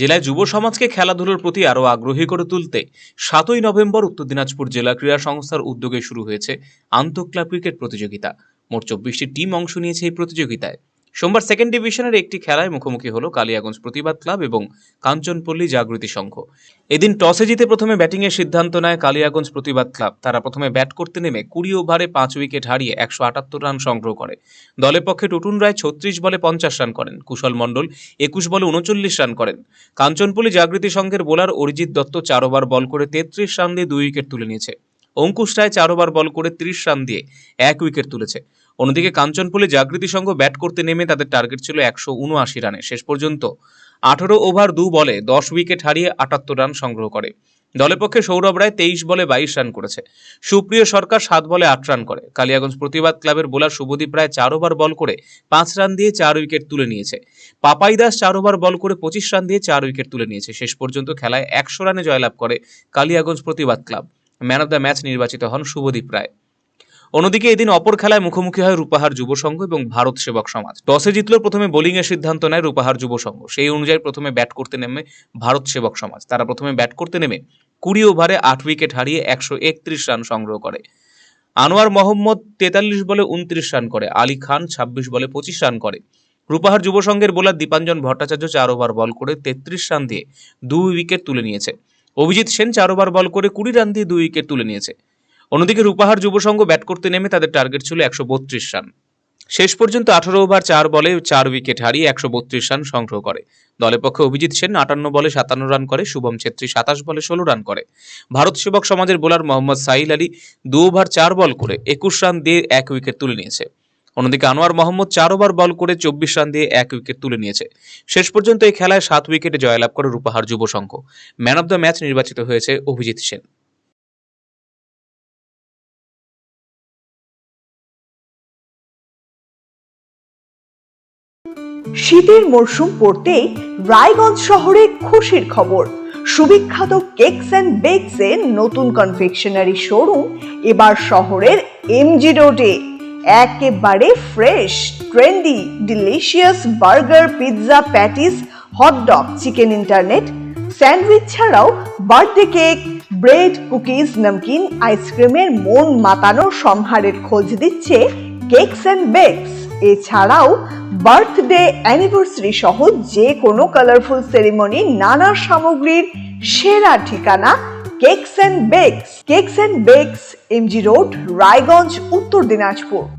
জেলায় যুব সমাজকে খেলাধুলোর প্রতি আরও আগ্রহী করে তুলতে সাতই নভেম্বর উত্তর দিনাজপুর জেলা ক্রীড়া সংস্থার উদ্যোগে শুরু হয়েছে আন্তঃক্লাব ক্রিকেট প্রতিযোগিতা মোট চব্বিশটি টিম অংশ নিয়েছে এই প্রতিযোগিতায় সোমবার সেকেন্ড ডিভিশনের একটি খেলায় মুখোমুখি হলো কালিয়াগঞ্জ প্রতিবাদ ক্লাব এবং কাঞ্চনপল্লী জাগৃতি সংঘ এদিন টসে জিতে প্রথমে ব্যাটিংয়ের সিদ্ধান্ত নেয় কালিয়াগঞ্জ প্রতিবাদ ক্লাব তারা প্রথমে ব্যাট করতে নেমে কুড়ি ওভারে পাঁচ উইকেট হারিয়ে একশো আটাত্তর রান সংগ্রহ করে দলের পক্ষে টুটুন রায় ছত্রিশ বলে পঞ্চাশ রান করেন কুশল মণ্ডল একুশ বলে উনচল্লিশ রান করেন কাঞ্চনপল্লী জাগৃতি সংঘের বোলার অরিজিৎ দত্ত চার ওভার বল করে তেত্রিশ রান দিয়ে দুই উইকেট তুলে নিয়েছে অঙ্কুশ রায় চার ওভার বল করে ত্রিশ রান দিয়ে এক উইকেট তুলেছে অন্যদিকে কাঞ্চনপুলে জাগৃতি সংঘ ব্যাট করতে নেমে তাদের টার্গেট ছিল একশো রানে শেষ পর্যন্ত আঠারো ওভার দু বলে দশ উইকেট হারিয়ে আটাত্তর রান সংগ্রহ করে দলের পক্ষে সৌরভ রায় তেইশ বলে বাইশ রান করেছে সুপ্রিয় সরকার সাত বলে আট রান করে কালিয়াগঞ্জ প্রতিবাদ ক্লাবের বোলার শুভদীপ রায় চার ওভার বল করে পাঁচ রান দিয়ে চার উইকেট তুলে নিয়েছে পাপাই দাস চার ওভার বল করে পঁচিশ রান দিয়ে চার উইকেট তুলে নিয়েছে শেষ পর্যন্ত খেলায় একশো রানে জয়লাভ করে Kaliaganj Pratibad club man of the match নির্বাচিত হন শুভদীপ রায় অন্যদিকে এদিন অপর খেলায় মুখোমুখি হয় রূপাহার যুব সংঘ এবং ভারত সেবক সমাজ টসে জিতলেও প্রথমে বোলিংয়ের সিদ্ধান্ত নেয় রূপাহার যুব সংঘ সেই অনুযায়ী প্রথমে ব্যাট করতে নেমে ভারত সেবক সমাজ তারা প্রথমে ব্যাট করতে নেমে কুড়ি ওভারে আট উইকেট হারিয়ে একশো একত্রিশ রান সংগ্রহ করে আনোয়ার মোহাম্মদ তেতাল্লিশ বলে উনত্রিশ রান করে আলী খান ছাব্বিশ বলে পঁচিশ রান করে রূপাহার যুব সংঘের বোলার দীপাঞ্জন ভট্টাচার্য চার ওভার বল করে তেত্রিশ রান দিয়ে দুই উইকেট তুলে নিয়েছে অভিজিৎ সেন চার ওভার বল করে কুড়ি রান দিয়ে দুই উইকেট তুলে নিয়েছে অন্যদিকে রূপাহার যুবসংঘ ব্যাট করতে নেমে তাদের টার্গেট ছিল একশো বত্রিশ রান শেষ পর্যন্ত আঠারো ওভার চার বলে চার উইকেট হারিয়ে একশো বত্রিশ রান সংগ্রহ করে দলের পক্ষে অভিজিৎ সেন আটান্ন বলে সাতান্ন রান করে শুভম ছেত্রী সাতাশ বলে ষোলো রান করে ভারত সেবক সমাজের বোলার মোহাম্মদ সাইল আলী দু ওভার চার বল করে একুশ রান দিয়ে এক উইকেট তুলে নিয়েছে অন্যদিকে আনোয়ার মোহাম্মদ চারোবার বল করে চব্বিশ রান দিয়ে এক উইকেট তুলে নিয়েছে শেষ পর্যন্ত এই খেলায় সাত উইকেটে জয়লাভ করে Rupahar Yuba Sangha man of the match নির্বাচিত হয়েছে অভিজিৎ সেন শীতের মরশুম পড়তেই রায়গঞ্জ শহরে খুশির খবর সুবিখ্যাত কেকস অ্যান্ড বেকস এর নতুন কনফেকশনারি শোরুম এবার শহরের এমজি রোডে একেবারে fresh trendy delicious burger pizza patties hotdog chicken internet sandwich ছাড়াও birthday cake bread cookies namkeen আইসক্রিমের মন মাতানো সম্হারের খোঁজ দিচ্ছে কেকস অ্যান্ড বেকস এছাড়াও বার্থডে অ্যানিভার্সারি সহ যে কোনো কালারফুল সেরিমনি নানা সামগ্রীর সেরা ঠিকানা Cakes and Bakes, MG Road, Raiganj, Uttor Dinajpur.